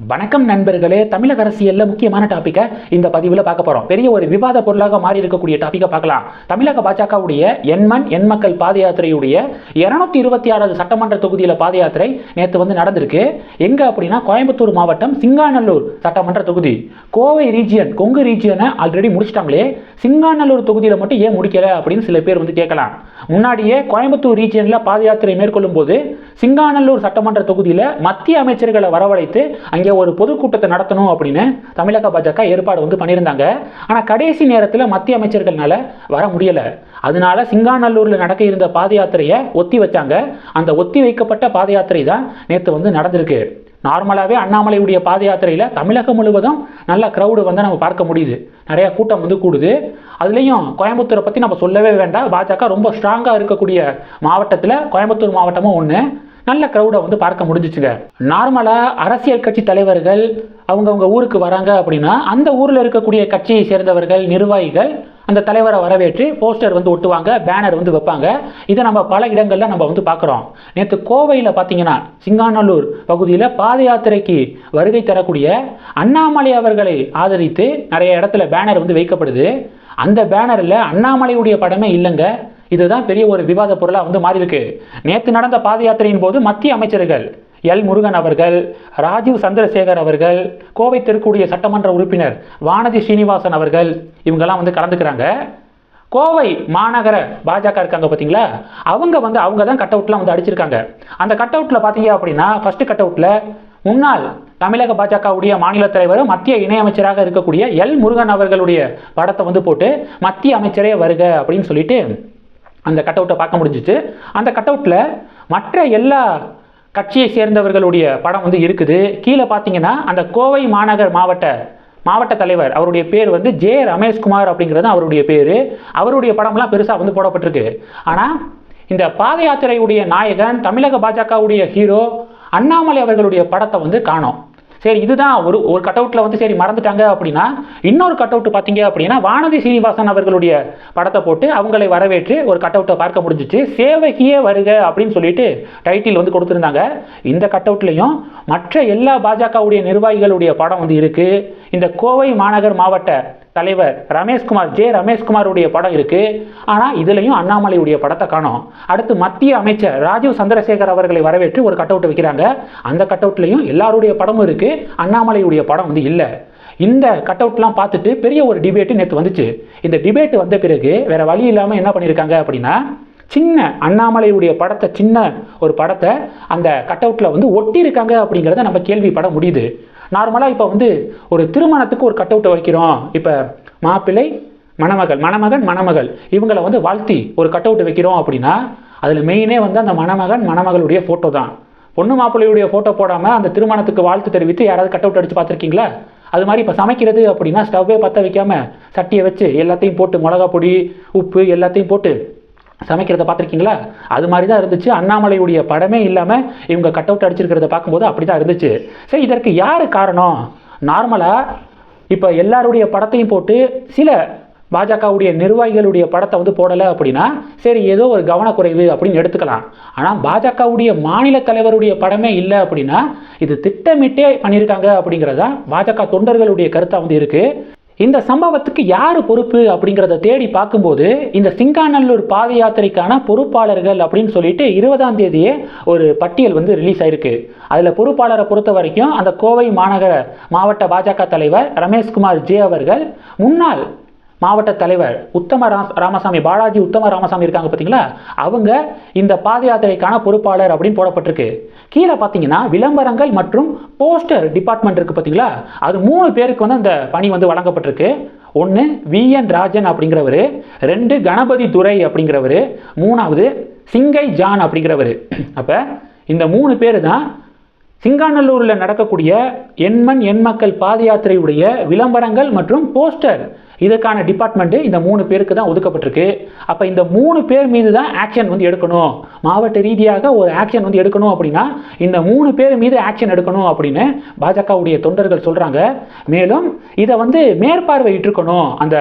வணக்கம் நண்பர்களே தமிழக அரசியலில் முக்கியமான டாப்பிக்கை இந்த பதிவில் பார்க்க போகிறோம் பெரிய ஒரு விவாத பொருளாக மாறி இருக்கக்கூடிய டாப்பிக்கை பார்க்கலாம். தமிழக பாஜகவுடைய எண்மண் எண் மக்கள் பாத யாத்திரையுடைய இருநூத்தி இருபத்தி ஆறாவது சட்டமன்ற தொகுதியில் பாத யாத்திரை நேற்று வந்து நடந்திருக்கு. எங்கே அப்படின்னா கோயம்புத்தூர் மாவட்டம் சிங்காநல்லூர் சட்டமன்ற தொகுதி. கோவை ரீஜியன் கொங்கு ரீஜியனை ஆல்ரெடி முடிச்சிட்டாங்களே. சிங்காநல்லூர் தொகுதியில் மட்டும் ஏன் முடிக்கல அப்படின்னு சில பேர் வந்து கேட்கலாம். முன்னாடியே கோயம்புத்தூர் ரீஜியனில் பாத யாத்திரை மேற்கொள்ளும் போது சிங்காநல்லூர் சட்டமன்ற தொகுதியில் மத்திய அமைச்சர்களை வரவழைத்து இங்கே ஒரு பொதுக்கூட்டத்தை நடத்தணும் அப்படின்னு தமிழக பாஜக ஏற்பாடு வந்து பண்ணியிருந்தாங்க. ஆனால் கடைசி நேரத்தில் மத்திய அமைச்சர்கள்னால வர முடியலை. அதனால சிங்காநல்லூரில் நடக்க இருந்த பாத யாத்திரையை ஒத்தி வச்சாங்க. அந்த ஒத்தி வைக்கப்பட்ட பாத யாத்திரை தான் நேற்று வந்து நடந்திருக்கு. நார்மலாகவே அண்ணாமலையுடைய பாத யாத்திரையில் தமிழகம் முழுவதும் நல்ல க்ரௌடு வந்து நம்ம பார்க்க முடியுது. நிறையா கூட்டம் வந்து கூடுது. அதுலேயும் கோயம்புத்தூரை பற்றி நம்ம சொல்லவே வேண்டாம். பாஜக ரொம்ப ஸ்ட்ராங்காக இருக்கக்கூடிய மாவட்டத்தில் கோயம்புத்தூர் மாவட்டமும் ஒன்று நல்ல க்ரௌடை வந்து பார்க்க முடிஞ்சிச்சுங்க. நார்மலாக அரசியல் கட்சி தலைவர்கள் அவங்கவுங்க ஊருக்கு வராங்க அப்படின்னா அந்த ஊரில் இருக்கக்கூடிய கட்சியை சேர்ந்தவர்கள் நிர்வாகிகள் அந்த தலைவரை வரவேற்று போஸ்டர் வந்து ஒட்டுவாங்க பேனர் வந்து வைப்பாங்க. இதை நம்ம பல இடங்களில் நம்ம வந்து பார்க்குறோம். நேற்று கோவையில் பார்த்தீங்கன்னா சிங்காநல்லூர் பகுதியில் பாத யாத்திரைக்கு வருகை தரக்கூடிய அண்ணாமலை அவர்களை ஆதரித்து நிறைய இடத்துல பேனர் வந்து வைக்கப்படுது. அந்த பேனரில் அண்ணாமலையுடைய படமே இல்லைங்க. இதுதான் பெரிய ஒரு விவாத பொருளாக வந்து மாறி இருக்கு நேற்று நடந்த பாத யாத்திரையின் போது மத்திய அமைச்சர்கள் எல் முருகன் அவர்கள் ராஜீவ் சந்திரசேகர் அவர்கள் கோவை தெற்குடைய சட்டமன்ற உறுப்பினர் வானதி ஸ்ரீனிவாசன் அவர்கள் இவங்கெல்லாம் வந்து கலந்துக்கிறாங்க. கோவை மாநகர பாஜக இருக்காங்க பார்த்தீங்களா அவங்க வந்து அவங்க தான் கட் அவுட்லாம் வந்து அடிச்சிருக்காங்க. அந்த கட் அவுட்டில் பார்த்தீங்க அப்படின்னா ஃபர்ஸ்ட் கட் அவுட்டில் முன்னாள் தமிழக பாஜகவுடைய மாநில தலைவர் மத்திய இணையமைச்சராக இருக்கக்கூடிய எல் முருகன் அவர்களுடைய படத்தை வந்து போட்டு மத்திய அமைச்சரே வருக அப்படின்னு சொல்லிட்டு அந்த கட் அவுட்டை பார்க்க முடிஞ்சிச்சு. அந்த கட் அவுட்டில் மற்ற எல்லா கட்சியை சேர்ந்தவர்களுடைய படம் வந்து இருக்குது. கீழே பார்த்தீங்கன்னா அந்த கோவை மாநகர் மாவட்ட மாவட்ட தலைவர் அவருடைய பேர் வந்து ஜே ரமேஷ்குமார் அப்படிங்கிறது அவருடைய பேர். அவருடைய படம்லாம் பெருசாக வந்து போடப்பட்டிருக்கு. ஆனால் இந்த பாத யாத்திரையுடைய நாயகன் தமிழக பாஜகவுடைய ஹீரோ அண்ணாமலை அவர்களுடைய படத்தை வந்து காணோம். சரி இதுதான் ஒரு ஒரு கட் அவுட்டில் வந்து சரி மறந்துட்டாங்க அப்படின்னா இன்னொரு கட் அவுட் பார்த்தீங்க அப்படின்னா வானதி சீனிவாசன் அவர்களுடைய படத்தை போட்டு அவங்களை வரவேற்று ஒரு கட் அவுட்டை பார்க்க முடிஞ்சிச்சு. சேவகியே வருக அப்படின்னு சொல்லிட்டு டைட்டில் வந்து கொடுத்துருந்தாங்க. இந்த கட் அவுட்லையும் மற்ற எல்லா பாஜகவுடைய நிர்வாகிகளுடைய படம் வந்து இருக்கு. இந்த கோவை மாநகர் மாவட்ட தலைவர் ரமேஷ்குமார் ஜே ரமேஷ்குமாருடைய படம் இருக்குது ஆனால் இதுலையும் அண்ணாமலையுடைய படத்தை காணோம். அடுத்து மத்திய அமைச்சர் ராஜீவ் சந்திரசேகர் அவர்களை வரவேற்று ஒரு கட் அவுட் வைக்கிறாங்க. அந்த கட் அவுட்லையும் எல்லாருடைய படமும் இருக்குது அண்ணாமலையுடைய படம் வந்து இல்லை. இந்த கட் அவுட்லாம் பார்த்துட்டு பெரிய ஒரு டிபேட்டு நேற்று வந்துச்சு. இந்த டிபேட் வந்த பிறகு வேறு வழி இல்லாமல் என்ன பண்ணியிருக்காங்க அப்படின்னா சின்ன அண்ணாமலையுடைய படத்தை சின்ன ஒரு படத்தை அந்த கட் அவுட்டில் வந்து ஒட்டியிருக்காங்க அப்படிங்கிறத நம்ம கேள்விப்பட முடியுது. நார்மலாக இப்போ வந்து ஒரு திருமணத்துக்கு ஒரு கட் அவுட்டை வைக்கிறோம். இப்போ மாப்பிள்ளை மணமகள் மணமகன் மணமகள் இவங்களை வந்து வாழ்த்தி ஒரு கட் அவுட் வைக்கிறோம் அப்படின்னா அதில் மெயினே வந்து அந்த மணமகன் மணமகளுடைய ஃபோட்டோ தான். பொண்ணு மாப்பிள்ளையுடைய ஃபோட்டோ போடாமல் அந்த திருமணத்துக்கு வாழ்த்து தெரிவித்து யாராவது கட் அவுட் அடித்து பார்த்துருக்கீங்களா? அது மாதிரி இப்போ சமைக்கிறது அப்படின்னா ஸ்டவ்வே பற்ற வைக்காமல் சட்டியை வச்சு எல்லாத்தையும் போட்டு மிளகா பொடி உப்பு எல்லாத்தையும் போட்டு சமைக்கிறத பார்த்துருக்கீங்களா? அது மாதிரி தான் இருந்துச்சு. அண்ணாமலையுடைய படமே இல்லாமல் இவங்க கட் அவுட் அடிச்சிருக்கிறத பார்க்கும்போது அப்படி தான் இருந்துச்சு. சரி இதற்கு யார் காரணம்? நார்மலாக இப்போ எல்லாருடைய படத்தையும் போட்டு சில பாஜகவுடைய நிர்வாகிகளுடைய படத்தை வந்து போடலை அப்படின்னா சரி ஏதோ ஒரு கவனக்குறைவு அப்படின்னு எடுத்துக்கலாம். ஆனால் பாஜகவுடைய மாநில தலைவருடைய படமே இல்லை அப்படின்னா இது திட்டமிட்டே பண்ணியிருக்காங்க அப்படிங்கிறதா பாஜக தொண்டர்களுடைய கருத்தாக வந்து இருக்குது இந்த சம்பவத்துக்கு யார் பொறுப்பு அப்படிங்கிறத தேடி பார்க்கும்போது இந்த சிங்காநல்லூர் பாத யாத்திரைக்கான பொறுப்பாளர்கள் அப்படின்னு சொல்லிட்டு இருபதாம் தேதியே ஒரு பட்டியல் வந்து ரிலீஸ் ஆயிருக்கு. அதில் பொறுப்பாளரை பொறுத்த வரைக்கும் அந்த கோவை மாநகர மாவட்ட பாஜக தலைவர் ரமேஷ்குமார் ஜே அவர்கள் முன்னாள் மாவட்ட தலைவர் உத்தம ரா ராமசாமி பாலாஜி உத்தம ராமசாமி இருக்காங்க பார்த்தீங்களா அவங்க இந்த பாத யாத்திரைக்கான பொறுப்பாளர் அப்படின்னு போடப்பட்டிருக்கு. கீழே பார்த்தீங்கன்னா விளம்பரங்கள் மற்றும் போஸ்டர் டிபார்ட்மெண்ட் இருக்குது பார்த்தீங்களா? அது மூணு பேருக்கு வந்து அந்த பணி வந்து வழங்கப்பட்டிருக்கு. ஒன்று வி. என். ராஜன் அப்படிங்கிறவர் ரெண்டு கணபதி துரை அப்படிங்கிறவர் மூணாவது சிங்கை ஜான் அப்படிங்கிறவர். அப்போ இந்த மூணு பேர் தான் சிங்காநல்லூரில் நடக்கக்கூடிய எண்மண் எண்மக்கள் பாத யாத்திரையுடைய விளம்பரங்கள் மற்றும் போஸ்டர் இதுக்கான டிபார்ட்மெண்ட்டு இந்த மூணு பேருக்கு தான் ஒதுக்கப்பட்டிருக்கு. அப்போ இந்த மூணு பேர் மீது தான் ஆக்ஷன் வந்து எடுக்கணும். மாவட்ட ரீதியாக ஒரு ஆக்ஷன் வந்து எடுக்கணும் அப்படின்னா இந்த மூணு பேர் மீது ஆக்ஷன் எடுக்கணும் அப்படின்னு பாஜகவுடைய தொண்டர்கள் சொல்கிறாங்க மேலும் இதை வந்து மேற்பார்வையிட்டிருக்கணும் அந்த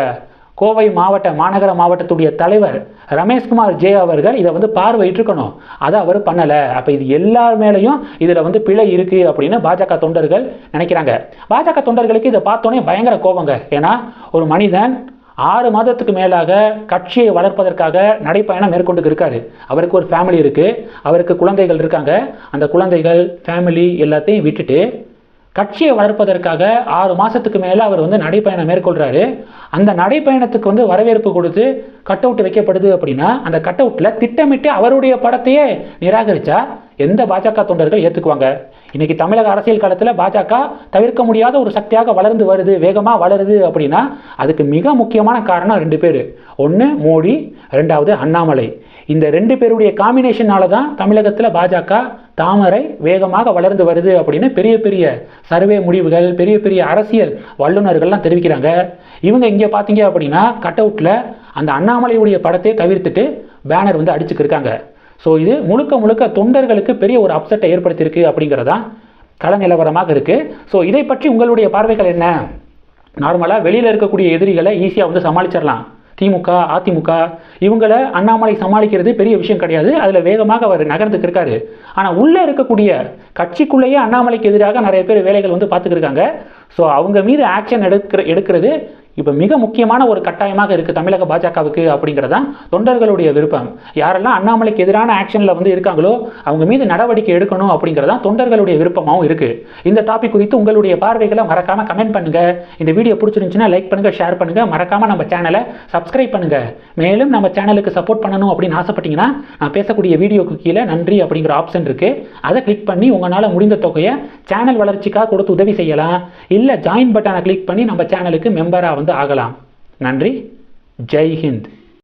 கோவை மாவட்ட மாநகர மாவட்டத்துடைய தலைவர் ரமேஷ்குமார் ஜே அவர்கள் இதை வந்து பார்வையிட்டிருக்கணும். அதை அவர் பண்ணலை. அப்போ இது எல்லார் மேலேயும் இதில் வந்து பிழை இருக்குது அப்படின்னு பாஜக தொண்டர்கள் நினைக்கிறாங்க. பாஜக தொண்டர்களுக்கு இதை பார்த்தோன்னே பயங்கர கோபங்க. ஏன்னா ஒரு மனிதன் ஆறு மாதத்துக்கு மேலாக கட்சியை வளர்ப்பதற்காக நடைப்பயணம் மேற்கொண்டு இருக்காரு. அவருக்கு ஒரு ஃபேமிலி இருக்குது அவருக்கு குழந்தைகள் இருக்காங்க. அந்த குழந்தைகள் ஃபேமிலி எல்லாத்தையும் விட்டுட்டு கட்சியை வளர்ப்பதற்காக ஆறு மாதத்துக்கு மேலே அவர் வந்து நடைப்பயணம் மேற்கொள்கிறாரு அந்த நடைப்பயணத்துக்கு வந்து வரவேற்பு கொடுத்து கட் அவுட் வைக்கப்படுது அப்படின்னா அந்த கட் அவுட்டில் திட்டமிட்டு அவருடைய படத்தையே நிராகரித்தா எந்த பாஜக தொண்டர்கள் ஏற்றுக்குவாங்க இன்னைக்கு தமிழக அரசியல் காலத்தில் பாஜக தவிர்க்க முடியாத ஒரு சக்தியாக வளர்ந்து வருது வேகமாக வளருது அப்படின்னா அதுக்கு மிக முக்கியமான காரணம் ரெண்டு பேர். ஒன்று மோடி ரெண்டாவது அண்ணாமலை. இந்த ரெண்டு பேருடைய காம்பினேஷனால தான் தமிழகத்தில் பாஜக தாமரை வேகமாக வளர்ந்து வருது அப்படின்னு பெரிய பெரிய சர்வே முடிவுகள் பெரிய பெரிய அரசியல் வல்லுநர்கள்லாம் தெரிவிக்கிறாங்க. இவங்க இங்கே பார்த்தீங்க அப்படின்னா கட் அவுட்டில் அந்த அண்ணாமலையுடைய படத்தை தவிர்த்துட்டு பேனர் வந்து அடிச்சுக்கிருக்காங்க. ஸோ இது முழுக்க முழுக்க தொண்டர்களுக்கு பெரிய ஒரு அப்செட்டை ஏற்படுத்தியிருக்கு அப்படிங்கிறதான் கள நிலவரமாக இருக்குது ஸோ இதை பற்றி உங்களுடைய பார்வைகள் என்ன? நார்மலாக வெளியில் இருக்கக்கூடிய எதிரிகளை ஈஸியாக வந்து சமாளிச்சிடலாம் திமுக அதிமுக இவங்களை அண்ணாமலை சமாளிக்கிறது பெரிய விஷயம் கிடையாது. அதில் வேகமாக அவர் நகர்ந்துக்கு இருக்காரு ஆனால் உள்ளே இருக்கக்கூடிய கட்சிக்குள்ளேயே அண்ணாமலைக்கு எதிராக நிறைய பேர் வேலைகள் வந்து பார்த்துக்கிருக்காங்க. ஸோ அவங்க மீது ஆக்ஷன் எடுக்கிற எடுக்கிறது இப்போ மிக முக்கியமான ஒரு கட்டாயமாக இருக்குது தமிழக பாஜகவுக்கு அப்படிங்கிறதான் தொண்டர்களுடைய விருப்பம். யாரெல்லாம் அண்ணாமலைக்கு எதிரான ஆக்ஷனில் வந்து இருக்காங்களோ அவங்க மீது நடவடிக்கை எடுக்கணும் அப்படிங்கிறதான் தொண்டர்களுடைய விருப்பமாகவும் இருக்குது இந்த டாபிக் குறித்து உங்களுடைய பார்வைகளை மறக்காமல் கமெண்ட் பண்ணுங்கள் இந்த வீடியோ பிடிச்சிருந்துச்சுன்னா லைக் பண்ணுங்கள் ஷேர் பண்ணுங்கள் மறக்காமல் நம்ம சேனலை சப்ஸ்கிரைப் பண்ணுங்கள் மேலும் நம்ம சேனலுக்கு சப்போர்ட் பண்ணணும் அப்படின்னு ஆசைப்பட்டீங்கன்னா நான் பேசக்கூடிய வீடியோக்கு கீழே நன்றி அப்படிங்கிற ஆப்ஷன் இருக்குது அதை கிளிக் பண்ணி உங்களால் முடிந்த தொகையை சேனல் வளர்ச்சிக்காக கொடுத்து உதவி செய்யலாம். இல்லை ஜாயின் பட்டனை கிளிக் பண்ணி நம்ம சேனலுக்கு மெம்பராக வந்து ஆகலாம். நன்றி. ஜெய் ஹிந்த்.